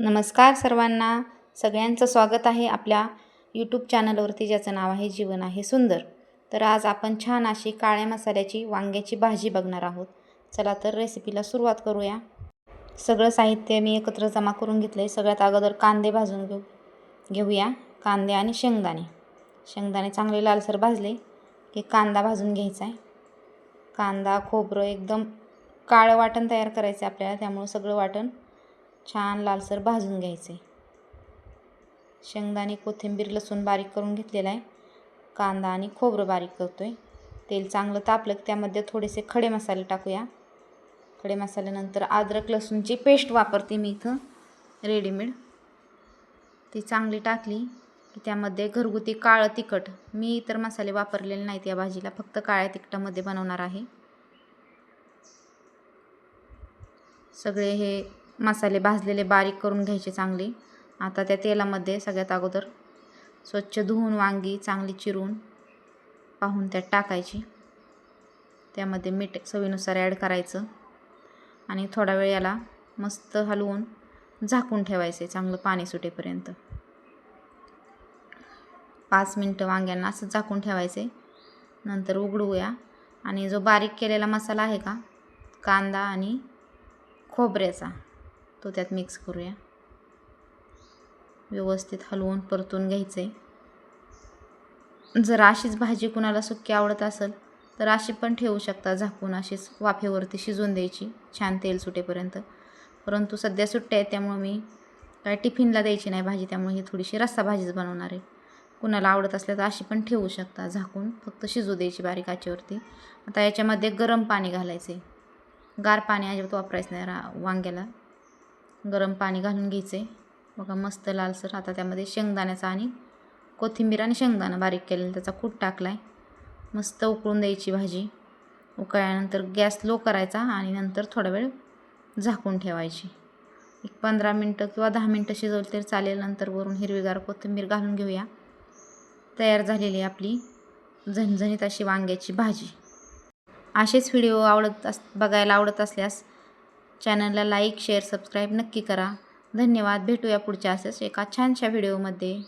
नमस्कार सर्वांना. सगळ्यांचं स्वागत आहे आपल्या यूट्यूब चॅनलवरती ज्याचं नाव आहे जीवन आहे सुंदर. तर आज आपण छान अशी काळ्या मसाल्याची वांग्याची भाजी बघणार आहोत. चला तर रेसिपीला सुरुवात करूया. सगळं साहित्य मी एकत्र जमा करून घेतलं आहे सगळ्यात अगोदर कांदे भाजून घेऊ घेऊया. कांदे आणि शेंगदाणे. शेंगदाणे चांगले लालसर भाजले की कांदा भाजून घ्यायचा आहे कांदा खोबरं एकदम काळं वाटण तयार करायचं आहे आपल्याला त्यामुळं सगळं वाटण छान लालसर भाजून घ्यायचे. शेंगदाणे कोथिंबीर लसूण बारीक करून घेतलेला आहे. कांदा आणि खोबरं बारीक करतो आहे तेल चांगलं तापलं की त्यामध्ये थोडेसे खडे मसाले टाकूया. खडे मसाल्यानंतर अद्रक लसूणची पेस्ट वापरते मी इथं रेडीमेड. ती चांगली टाकली की त्यामध्ये घरगुती काळं तिखट मी इतर मसाले वापरलेले नाहीत या भाजीला फक्त काळ्या तिखटामध्ये बनवणार आहे. सगळे हे मसाले भाजलेले बारीक करून घ्यायचे चांगले. आता त्या तेलामध्ये सगळ्यात अगोदर स्वच्छ धुवून वांगी चांगली चिरून पाहून त्यात टाकायची. त्यामध्ये मीठ चवीनुसार ॲड करायचं. आणि थोडा वेळ याला मस्त हलवून झाकून ठेवायचे चांगलं पाणी सुटेपर्यंत. पाच मिनटं वांग्यांना असं झाकून ठेवायचे. नंतर उघडूया. आणि जो बारीक केलेला मसाला आहे का? कांदा आणि खोबऱ्याचा. तो त्यात मिक्स करूया. व्यवस्थित हलवून परतून घ्यायचं आहे जर अशीच भाजी कुणाला सुकी आवडत असेल तर अशी पण ठेवू शकता झाकून अशीच वाफेवरती शिजवून द्यायची छान तेल सुटेपर्यंत. परंतु सध्या सुट्ट्या आहेत त्यामुळं मी काय टिफिनला द्यायची नाही भाजी त्यामुळे ही थोडीशी रस्सा भाजीच बनवणार आहे. कुणाला आवडत असल्या तर अशी पण ठेवू शकता झाकून फक्त शिजू द्यायची बारीक आचेवरती. आता याच्यामध्ये गरम पाणी घालायचे गार पाणी अजिबात वापरायचं नाही रा वांग्याला. गरम पाणी घालून घ्यायचे. बघा मस्त लालसर. आता त्यामध्ये शेंगदाण्याचा आणि कोथिंबीर आणि शेंगदाणा बारीक केलेला त्याचा कूट टाकला आहे मस्त उकळून द्यायची भाजी. उकळल्यानंतर गॅस लो करायचा आणि नंतर थोडा वेळ झाकून ठेवायची. एक पंधरा मिनटं किंवा दहा मिनटं शिजवली तरी चालेल. नंतर वरून हिरवीगार कोथिंबीर घालून घेऊया. तयार झालेली आपली झणझणीत अशी वांग्याची भाजी. असेच व्हिडिओ आवडत अस बघायला आवडत असल्यास चॅनलला लाईक शेअर सबस्क्राईब नक्की करा. धन्यवाद. भेटूया पुढच्या असंच एका छानशा व्हिडिओमध्ये.